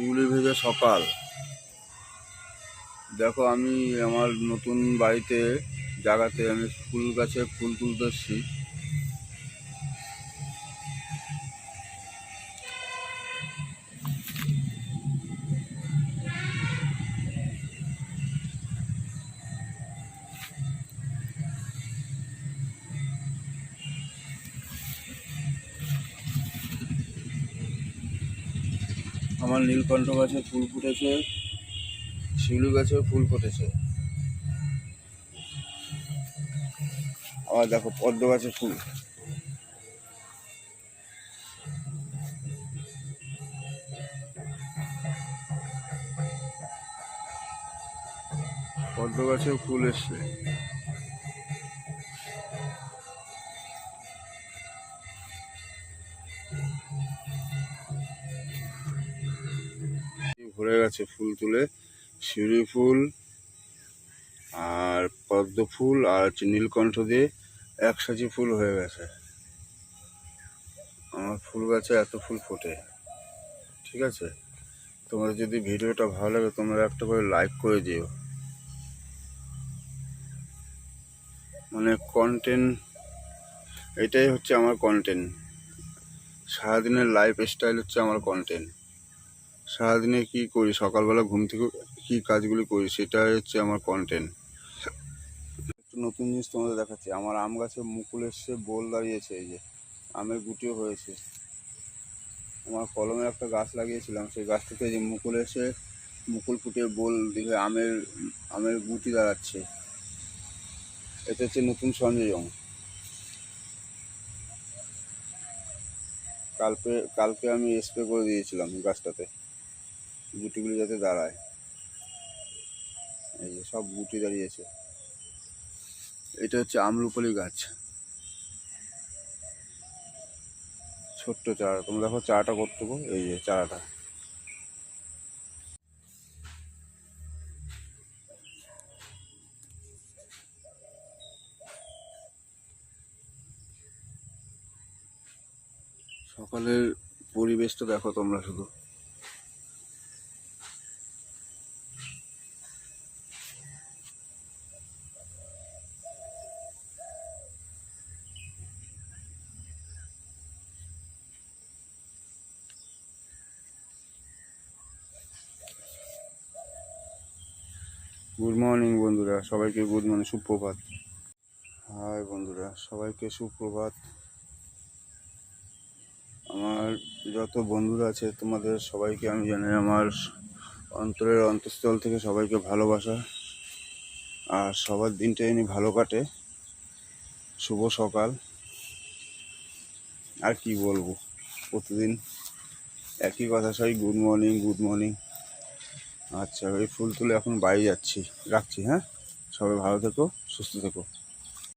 শিউলি ভেজা সকাল। দেখো আমি আমার নতুন বাড়িতে জায়গাতে আমি ফুল গাছে ফুল তুলতে আমার নীলকণ্ঠ গাছে ফুল ফুটেছে শিউলি গাছেও ফুল ফুটেছে। আবার দেখো পদ্ম গাছে ফুল। পদ্ম গাছেও ফুল এসছে। ভরে গেছে ফুল তুলে। শিউলি ফুল আর পদ্ম ফুল আর হচ্ছে নীলকণ্ঠ দিয়ে একসাথে ফুল হয়ে গেছে। আমার ফুল গাছে এত ফুল ফোটে, ঠিক আছে? তোমাদের যদি ভিডিওটা ভালো লাগে, তোমরা একটা করে লাইক করে দিও। মানে কন্টেন্ট এটাই হচ্ছে আমার কন্টেন্ট সারাদিনের লাইফ স্টাইল হচ্ছে আমার কন্টেন্ট সারাদিনে কি করি? সকালবেলা ঘুম থেকে কি কাজগুলি করি? সেটা হচ্ছে আমার কন্টেন্ট একটু নতুন জিনিস তোমাদের দেখাচ্ছি। আমার আম গাছে মুকুল এসছে, বোল দাঁড়িয়েছে, এই যে। আমের গুটিও হয়েছে। আমার কলমে একটা গাছ লাগিয়েছিলাম। সেই গাছ থেকে যে মুকুল এসে মুকুল ফুটে বোল দিকে আমের আমের গুটি দাঁড়াচ্ছে। এটা হচ্ছে নতুন সংযোজন কালকে কালকে আমি স্প্রে করে দিয়েছিলাম গাছটাতে। গুটিগুলি যাতে দাঁড়ায়। এই যে সব গুটি দাঁড়িয়েছে। এটা হচ্ছে আমরুপালি গাছ। ছোট্ট চারা। তোমরা দেখো চারাটা করতে এই যে চারাটা। সকালের পরিবেশটা দেখো তোমরা শুধু। গুড মর্নিং বন্ধুরা। সবাইকে গুড মর্নিং সুপ্রভাত। হাই বন্ধুরা। সবাইকে সুপ্রভাত। আমার যত বন্ধুরা আছে, তোমাদের সবাইকে আমি জানাই আমার অন্তরের অন্তঃস্থল থেকে সবাইকে ভালোবাসা। আর সবার দিনটা এমনি ভালো কাটে। শুভ সকাল। আর কি বলব? প্রতিদিন একই কথা, সবাই গুড মর্নিং গুড মর্নিং আচ্ছা এই ফুল তুলে এখন বাড়ি যাচ্ছি। রাখছি হ্যাঁ? সবাই ভালো থেকো সুস্থ থেকো।